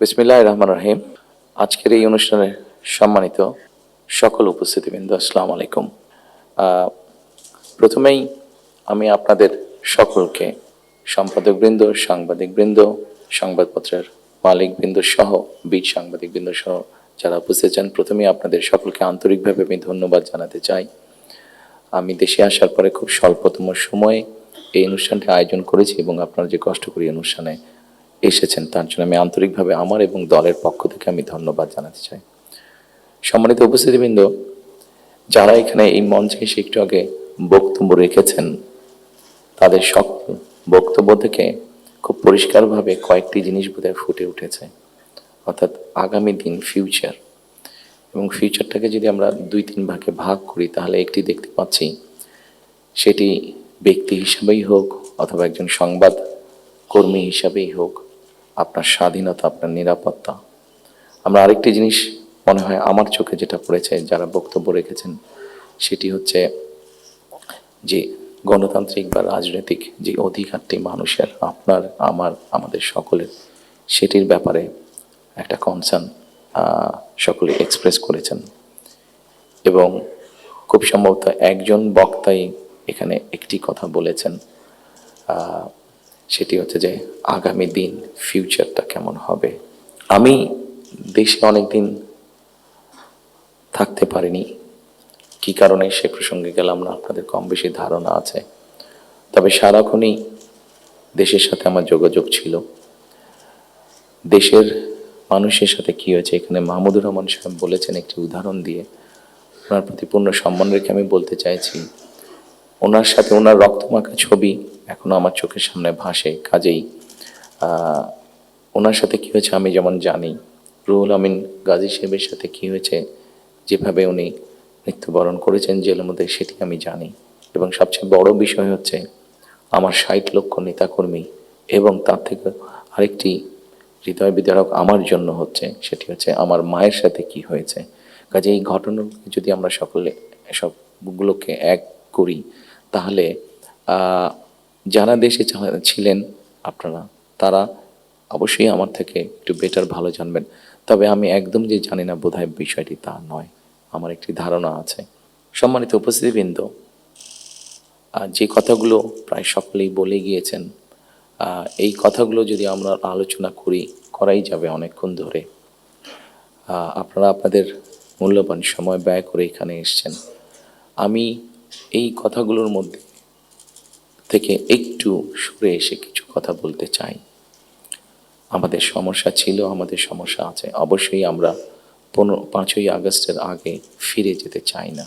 বিসমিল্লাহ রহমান রহিম। আজকের এই অনুষ্ঠানে সম্মানিত সকল উপস্থিতিবৃন্দ, আসসালামু আলাইকুম। প্রথমেই আমি আপনাদের সকলকে সম্পাদকবৃন্দ, সাংবাদিকবৃন্দ, সংবাদপত্রের মালিকবৃন্দ সহ, বীর সাংবাদিকবৃন্দ সহ যারা উপস্থিত আছেন প্রথমেই আপনাদের সকলকে আন্তরিকভাবে আমি ধন্যবাদ জানাতে চাই। আমি দেশে আসার পরে খুব স্বল্পতম সময়ে এই অনুষ্ঠানটি আয়োজন করেছি এবং আপনারা যে কষ্ট করে অনুষ্ঠানে এসেছেন, তার জন্য আমি আন্তরিকভাবে আমার এবং দলের পক্ষ থেকে আমি ধন্যবাদ জানাতে চাই। সম্মানিত উপস্থিতিবৃন্দ, যারা এখানে এই মঞ্চে এসে একটু আগে বক্তব্য রেখেছেন, তাদের সকল বক্তব্য থেকে খুব পরিষ্কারভাবে কয়েকটি জিনিস বোধহয় ফুটে উঠেছে, অর্থাৎ আগামী দিন ফিউচার এবং ফিউচারটাকে যদি আমরা দুই তিন ভাগে ভাগ করি, তাহলে একটি দেখতে পাচ্ছি, সেটি ব্যক্তি হিসাবেই হোক অথবা একজন সংবাদ কর্মী হিসাবেই হোক আপনার স্বাধীনতা, আপনার নিরাপত্তা। আমরা আরেকটি জিনিস মনে হয় আমার চোখে যেটা পড়েছে, যারা বক্তব্য রেখেছেন, সেটি হচ্ছে যে গণতান্ত্রিক বা রাজনৈতিক যে অধিকারটি মানুষের, আপনার, আমার, আমাদের সকলের, সেটির ব্যাপারে একটা কনসার্ন সকলে এক্সপ্রেস করেছেন। এবং খুব সম্ভবত একজন বক্তাই এখানে একটি কথা বলেছেন সেটি হচ্ছে যে আগামী দিন ফিউচারটা কেমন হবে। আমি দেশে অনেক দিন থাকতে পারিনি। কি কারণে সে প্রসঙ্গে গেলাম না? আপনাদের কম বেশি ধারণা আছে। তবে সারাক্ষণই দেশের সাথে আমার যোগাযোগ ছিল। দেশের মানুষের সাথে কি হয়েছে? এখানে মাহমুদুর রহমান সাহেব বলেছেন একটি উদাহরণ দিয়ে। ওনার প্রতি পূর্ণ সম্মান রেখে আমি বলতে চাইছি ওনার সাথে ওনার রক্তমাখা ছবি এখনও আমার চোখের সামনে ভাসে, কাজেই। ওনার সাথে কি হয়েছে আমি যেমন জানি। রুহুল আমিন গাজী সাহেবের সাথে কি হয়েছে, যেভাবে উনি মৃত্যুবরণ করেছেন জেলের মধ্যে সেটি আমি জানি। এবং সবচেয়ে বড় বিষয় হচ্ছে, আমার ষাট লক্ষ নেতাকর্মী এবং তার থেকে আরেকটি হৃদয় বিদারক আমার জন্য হচ্ছে, সেটি হচ্ছে আমার মায়ের সাথে কি হয়েছে। কাজে এই ঘটনাগুলো যদি আমরা সকলে, সবগুলোকে এক করি, তাহলে যারা দেশে ছিলেন আপনারা, তারা অবশ্যই আমার থেকে একটু বেটার ভালো জানবেন। তবে আমি একদম যে জানি না বোধহয় বিষয়টি তা নয়, আমার একটি ধারণা আছে। সম্মানিত উপস্থিতিবৃন্দ যে কথাগুলো প্রায় সকলেই বলে গিয়েছেন এই কথাগুলো যদি আমরা আলোচনা করি, করাই যাবে অনেকক্ষণ ধরে। আপনারা আপনাদের মূল্যবান সময় ব্যয় করে এখানে এসেছেন। আমি এই কথাগুলোর মধ্যে থেকে একটু সরে এসে কিছু কথা বলতে চাই। আমাদের সমস্যা ছিল, আমাদের সমস্যা আছে। অবশ্যই আমরা পনেরো, পাঁচই আগস্টের আগে ফিরে যেতে চাই না।